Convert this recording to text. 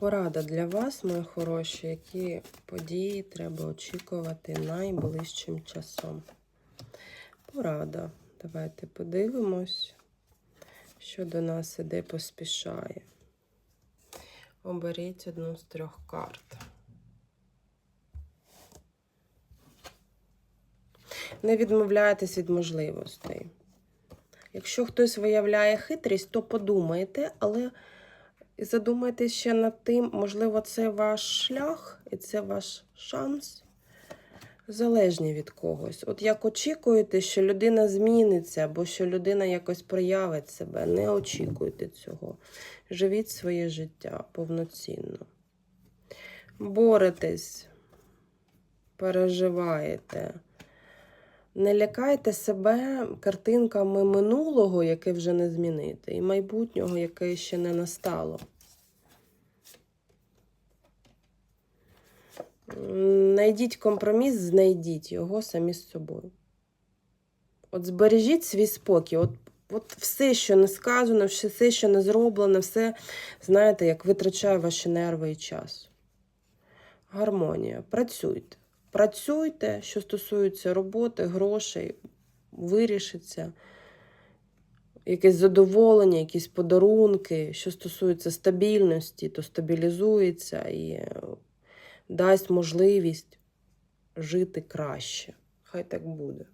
Порада для вас, мої хороші, які події треба очікувати найближчим часом. Порада. Давайте подивимось, що до нас іде поспішає. Оберіть одну з трьох карт. Не відмовляйтесь від можливостей. Якщо хтось виявляє хитрість, то подумайте, але задумайтесь ще над тим, можливо, це ваш шлях і це ваш шанс. Залежні від когось. От як очікуєте, що людина зміниться, або що людина якось проявить себе, не очікуйте цього. Живіть своє життя повноцінно. Боретесь, переживаєте. Не лякайте себе картинками минулого, яке вже не змінити, і майбутнього, яке ще не настало. Найдіть компроміс, знайдіть його самі з собою. От збережіть свій спокій. От, от все, що не сказано, все, що не зроблено, все, знаєте, як витрачає ваші нерви і час. Гармонія. Працюйте. Працюйте, що стосується роботи, грошей, вирішиться. Якесь задоволення, якісь подарунки, що стосується стабільності, то стабілізується і е, дасть можливість жити краще. Хай так буде.